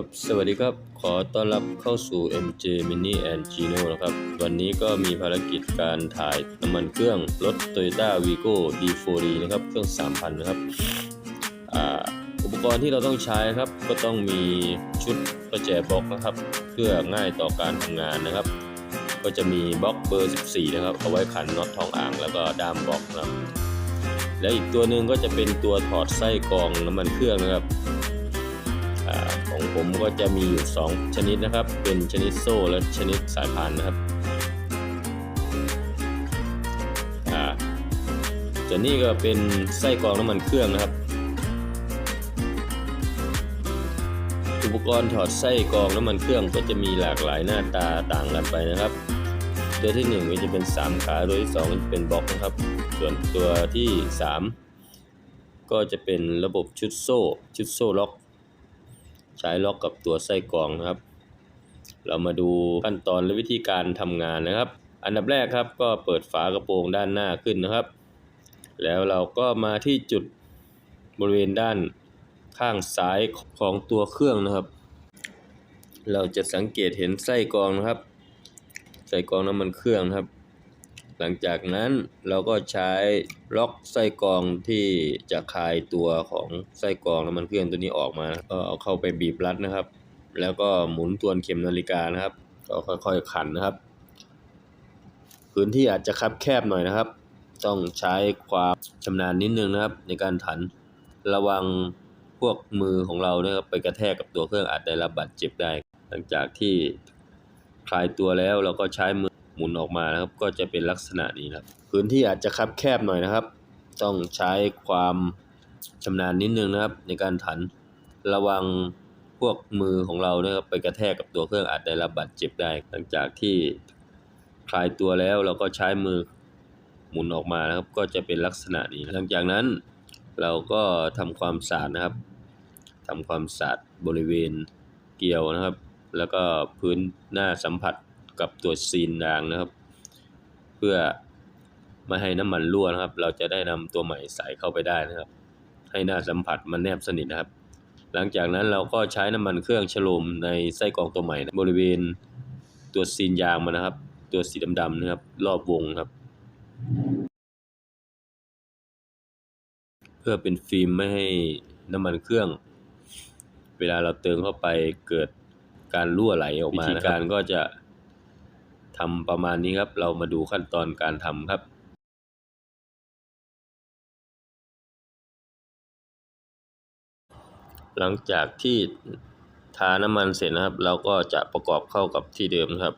ครับสวัสดีครับขอต้อนรับเข้าสู่ MJ Mini and Gino นะครับ วันนี้ก็มีภารกิจการถ่ายน้ำมันเครื่องรถ Toyota Vigo D4D นะครับ เครื่อง 3,000 นะครับออุปกรณ์ที่เราต้องใช้ครับ ก็ต้องมีชุดประแจบล็อกนะครับ เพื่อง่ายต่อการทำงานนะครับ ก็จะมีบล็อกเบอร์ 14 นะครับ เอาไว้ขันน็อตทองอ่างแล้วก็ด้ามบล็อกนะครับ และอีกตัวหนึ่งก็จะเป็นตัวถอดไส้กรองน้ำมันเครื่องนะครับ ของผมก็จะมีอยู่ 2 ชนิดนะครับ เป็นชนิดโซ่และชนิดสายพานนะครับอ่าส่วนนี้ก็เป็นไส้กรองน้ำมันเครื่องนะครับ อุปกรณ์ถอดไส้กรองน้ำมันเครื่องก็จะมีหลากหลายหน้าตาต่างกันไปนะครับ ตัวที่1ก็จะเป็น 3 ขาตัวที่2ก็จะเป็นบล็อกนะครับ ส่วนตัวที่ 3 ก็จะเป็นระบบชุดโซ่ ชุดโซ่ล็อก ใช้ล็อกกับตัวไส้กรองนะครับ เรามาดูขั้นตอนและวิธีการทำงานนะครับ อันดับแรกครับก็เปิดฝากระโปรงด้านหน้าขึ้นนะครับ แล้วเราก็มาที่จุดบริเวณด้านข้างซ้ายของตัวเครื่องนะครับ เราจะสังเกตเห็นไส้กรองนะครับ ไส้กรองน้ำมันเครื่องนะครับ หลังจากนั้นเราก็ใช้ล็อกไส้กรองที่จะคลายตัวของไส้กรองน้ำมันเครื่องตัวนี้ออกมาก็เอาเข้าไปบีบรัดนะครับ แล้วก็หมุนทวนเข็มนาฬิกานะครับ ก็ค่อยๆขันนะครับ พื้นที่อาจจะคับแคบหน่อยนะครับ ต้องใช้ความชำนาญนิดนึงนะครับ ในการถันระวังพวกมือของเราเนะครับไปกระแทกกับตัวเครื่องอาจได้รับบาดเจ็บได้ หลังจากที่คลายตัวแล้วเราก็ใช้มือ มุนออกมานะครับก็จะเป็นลักษณะนี้นะครับ พื้นที่อาจจะคับแคบหน่อยนะครับ ต้องใช้ความชำนาญนิดนึงนะครับ ในการถันระวังพวกมือของเรานะครับไปกระแทกกับตัวเครื่องอาจได้รับบาดเจ็บได้ หลังจากที่คลายตัวแล้วเราก็ใช้มือหมุนออกมานะครับ ก็จะเป็นลักษณะนี้ หลังจากนั้นเราก็ทำความสะอาดนะครับทำความสะอาดบริเวณเกลียวนะครับ แล้วก็พื้นหน้าสัมผัส กับตัวซีนรางนะครับ เพื่อไม่ให้น้ำมันรั่วนะครับ เราจะได้นำตัวใหม่ใส่เข้าไปได้นะครับ ให้หน้าสัมผัสมันแนบสนิทนะครับ หลังจากนั้นเราก็ใช้น้ำมันเครื่องฉลมในไส้กรองตัวใหม่นะบริเวณตัวซีนยางมันนะครับ ตัวสีดำๆนะครับ รอบวงครับ เพื่อเป็นฟิล์มไม่ให้น้ำมันเครื่อง เวลาเราเติมเข้าไปเกิดการรั่วไหลออกมาวิธีการก็จะ ทำประมาณนี้ครับ เรามาดูขั้นตอนการทำครับหลังจากที่ทาน้ำมันเสร็จนะครับ เราก็จะประกอบเข้ากับที่เดิมครับ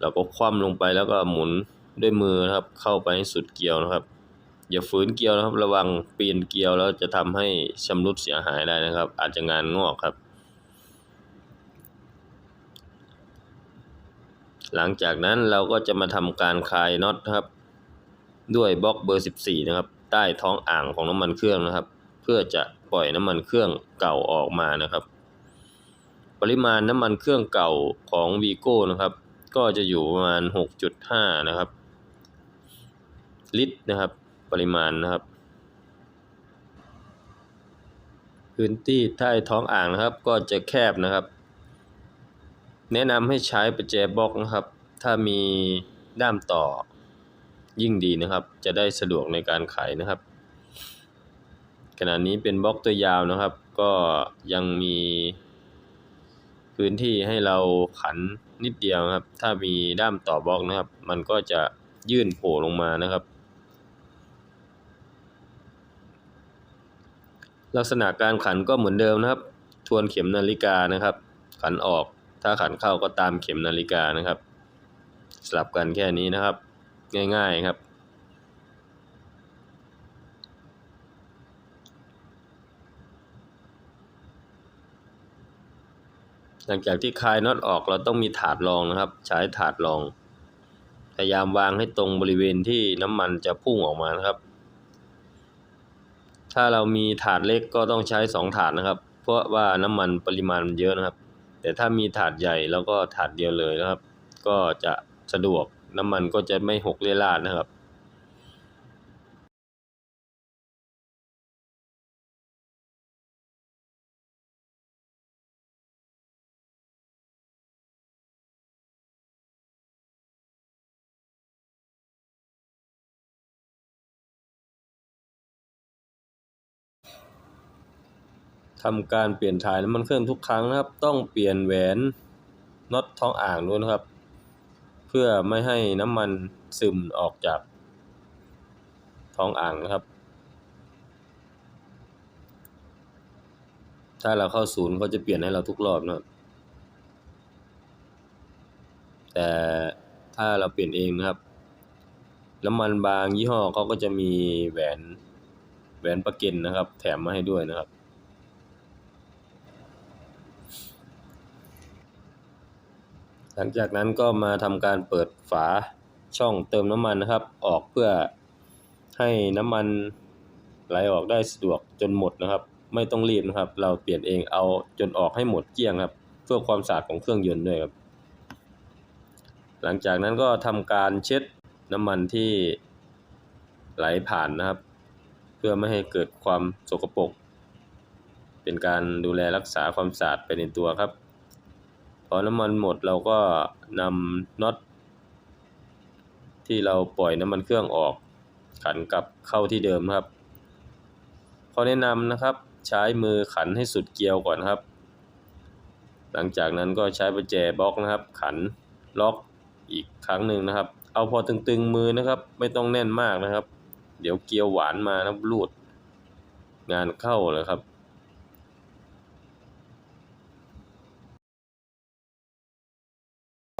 เราก็คว่ำลงไปแล้วก็หมุนด้วยมือนะครับ เข้าไปให้สุดเกลียวนะครับ อย่าฝืนเกลียวนะครับ ระวังเปลี่ยนเกลียวแล้วจะทำให้ชำรุดเสียหายได้นะครับ อาจจะงานงอกครับ หลังจากนั้นเราก็จะมาทำการคลายน็อตครับ ด้วยบล็อกเบอร์ 14 นะครับ ใต้ท้องอ่างของน้ำมันเครื่องนะครับ เพื่อจะปล่อยน้ำมันเครื่องเก่าออกมานะครับ ปริมาณน้ำมันเครื่องเก่าของวีโก้นะครับ ก็จะอยู่ประมาณ 6.5 นะครับ ลิตรนะครับ ปริมาณนะครับพื้นที่ใต้ท้องอ่างนะครับ ก็จะแคบนะครับ แนะนำให้ใช้ประแจบล็อกนะครับ ถ้ามีด้ามต่อยิ่งดีนะครับ จะได้สะดวกในการไขนะครับ ขณะนี้เป็นบล็อกตัวยาวนะครับ ก็ยังมีพื้นที่ให้เราขันนิดเดียวครับ ถ้ามีด้ามต่อบล็อกนะครับ มันก็จะยื่นโผล่ลงมานะครับ ลักษณะการขันก็เหมือนเดิมนะครับ ทวนเข็มนาฬิกานะครับ ขันออก ถ้าขันเข้าก็ตามเข็มนาฬิกานะครับ สลับกันแค่นี้นะครับ ง่าย ๆครับ หลังจากที่คลายน็อตออกเราต้องมีถาดรองนะครับ ใช้ถาดรอง พยายามวางให้ตรงบริเวณที่น้ำมันจะพุ่งออกมานะครับ ถ้าเรามีถาดเล็กก็ต้องใช้สองถาดนะครับ เพราะว่าน้ำมันปริมาณมันเยอะนะครับ แต่ถ้ามีถาดใหญ่แล้วก็ถาดเดียวเลยนะครับ ก็จะสะดวกน้ำมันก็จะไม่หกเลี่ยราดนะครับ ทำการเปลี่ยนถ่ายน้ำมันเครื่องทุกครั้งนะครับ ต้องเปลี่ยนแหวนน็อตท้องอ่างด้วยนะครับ เพื่อไม่ให้น้ำมันซึมออกจากท้องอ่างนะครับ ถ้าเราเข้าศูนย์เขาจะเปลี่ยนให้เราทุกรอบนะครับแต่ถ้าเราเปลี่ยนเองนะครับ น้ำมันบางยี่ห้อเขาก็จะมีแหวนแหวนประกันนะครับ แถมมาให้ด้วยนะครับ หลังจากนั้นก็มาทำการเปิดฝาช่องเติมน้ำมันนะครับ ออกเพื่อให้น้ำมันไหลออกได้สะดวกจนหมดนะครับ ไม่ต้องรีบนะครับ เราเปลี่ยนเองเอาจนออกให้หมดเกลี้ยงครับ เพื่อความสะอาดของเครื่องยนต์ด้วยครับ หลังจากนั้นก็ทำการเช็ดน้ำมันที่ไหลผ่านนะครับ เพื่อไม่ให้เกิดความสกปรกเป็นการดูแลรักษาความสะอาดไปในตัวครับ พอน้ำมันหมดเราก็นำน็อตที่เราปล่อยน้ำมันเครื่องออก ขันกลับเข้าที่เดิมครับข้อแนะนำนะครับใช้มือขันให้สุดเกลียวก่อนครับ หลังจากนั้นก็ใช้ประแจบล็อกนะครับ ขันล็อกอีกครั้งหนึ่งนะครับ เอาพอตึงๆมือนะครับ ไม่ต้องแน่นมากนะครับ เดี๋ยวเกลียวหวานมานะรูด งานเข้าเลยครับ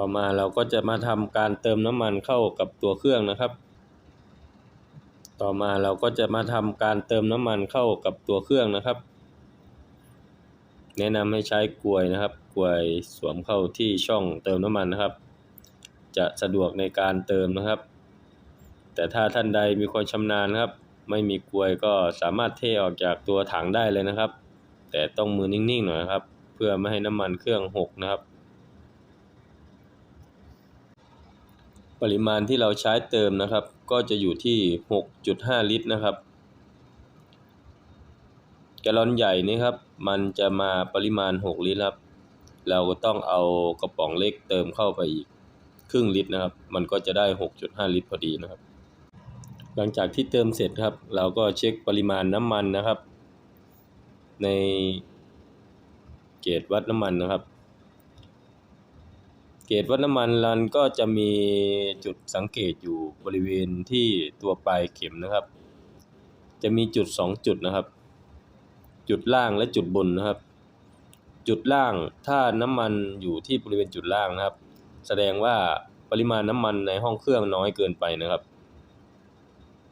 ต่อมาเราก็จะมาทำการเติมน้ำมันเข้ากับตัวเครื่องนะครับ ต่อมาเราก็จะมาทำการเติมน้ำมันเข้ากับตัวเครื่องนะครับ แนะนำให้ใช้กลวยนะครับกลวยสวมเข้าที่ช่องเติมน้ำมันนะครับ จะสะดวกในการเติมนะครับ แต่ถ้าท่านใดมีความชำนาญนะครับ ไม่มีกลวยก็สามารถเทออกจากตัวถังได้เลยนะครับ แต่ต้องมือนิ่งๆหน่อยครับ เพื่อไม่ให้น้ำมันเครื่องหกนะครับ ปริมาณที่เราใช้เติมนะครับ ก็จะอยู่ที่ 6.5 ลิตรนะครับแกลลอนใหญ่นี่ครับ มันจะมาปริมาณ 6 ลิตรครับ เราก็ต้องเอากระป๋องเล็กเติมเข้าไปอีกครึ่งลิตรนะครับ มันก็จะได้ 6.5 ลิตรพอดีนะครับ หลังจากที่เติมเสร็จครับ เราก็เช็คปริมาณน้ำมันนะครับ ในเกจวัดน้ำมันนะครับ เกจวัดน้ำมันรันก็จะมีจุดสังเกตอยู่บริเวณที่ตัวปลายเข็มนะครับ จะมีจุดสองจุดนะครับ จุดล่างและจุดบนนะครับ จุดล่างถ้าน้ำมันอยู่ที่บริเวณจุดล่างนะครับ แสดงว่าปริมาณน้ำมันในห้องเครื่องน้อยเกินไปนะครับ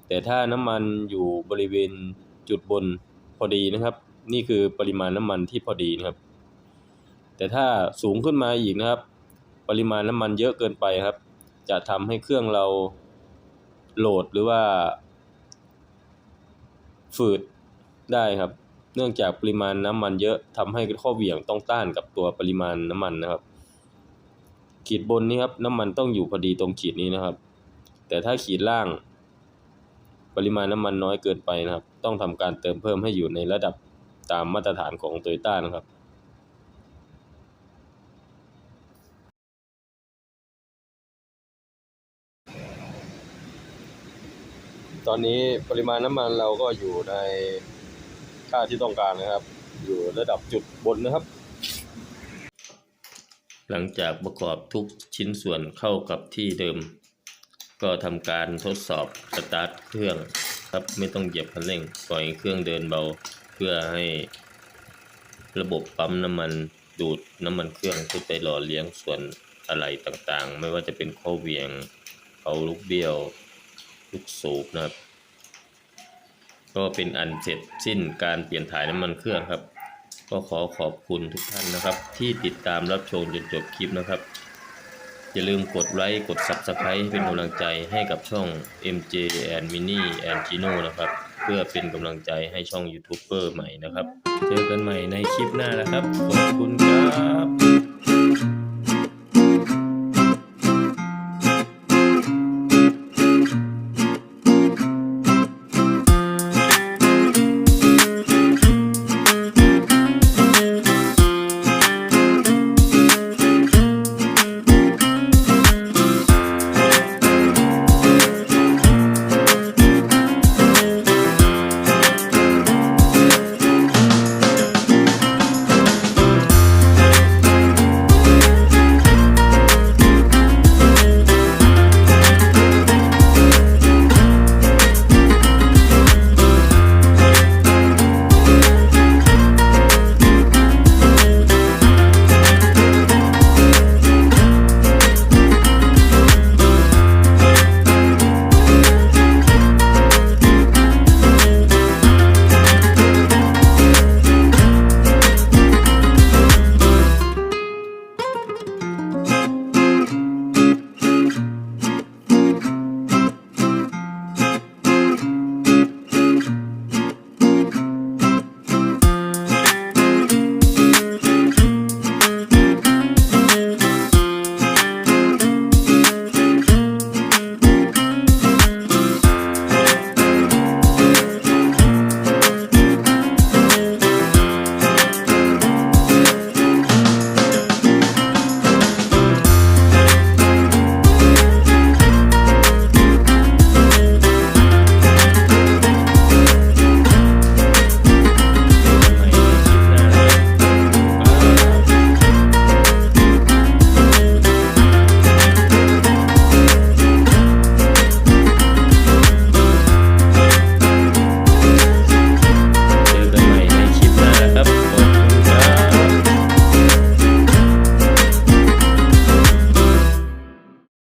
แต่ถ้าน้ำมันอยู่บริเวณจุดบนพอดีนะครับ นี่คือปริมาณน้ำมันที่พอดีนะครับ แต่ถ้าสูงขึ้นมาอีกนะครับ ปริมาณน้ำมันเยอะเกินไปครับ จะทำให้เครื่องเราโหลดหรือว่า ฝืดได้ครับ เนื่องจากปริมาณน้ำมันเยอะทำให้ข้อเหวี่ยงต้องต้านกับตัวปริมาณน้ำมันนะครับ ขีดบนนี้ครับน้ำมันต้องอยู่พอดีตรงขีดนี้นะครับ แต่ถ้าขีดล่าง ปริมาณน้ำมันน้อยเกินไปนะครับ ต้องทำการเติมเพิ่มให้อยู่ในระดับตามมาตรฐานของโตโยต้านะครับ ตอนนี้ปริมาณน้ำมันเราก็อยู่ในค่าที่ต้องการนะครับ อยู่ระดับจุดบนนะครับ หลังจากประกอบทุกชิ้นส่วนเข้ากับที่เดิม ก็ทำการทดสอบสตาร์ทเครื่องครับไม่ต้องเหยียบคันเร่งปล่อยเครื่องเดินเบาเพื่อให้ระบบปั๊มน้ำมันดูดน้ำมันเครื่องขึ้นไปหล่อเลี้ยงส่วนอะไรต่างๆ ไม่ว่าจะเป็นข้อเวียงเขาลูกเบี้ยว ลูกสูบนะครับ ก็เป็นอันเสร็จสิ้นการเปลี่ยนถ่ายน้ำมันเครื่องครับ ก็ขอขอบคุณทุกท่านนะครับ ที่ติดตามรับชมจนจบคลิปนะครับ อย่าลืมกดไลค์กด Subscribe เป็นกำลังใจให้กับช่อง MJ and Mini and Gino นะครับ เพื่อเป็นกำลังใจให้ช่องยูทูบเบอร์ใหม่นะครับ เจอกันใหม่ในคลิปหน้านะครับ ขอบคุณครับ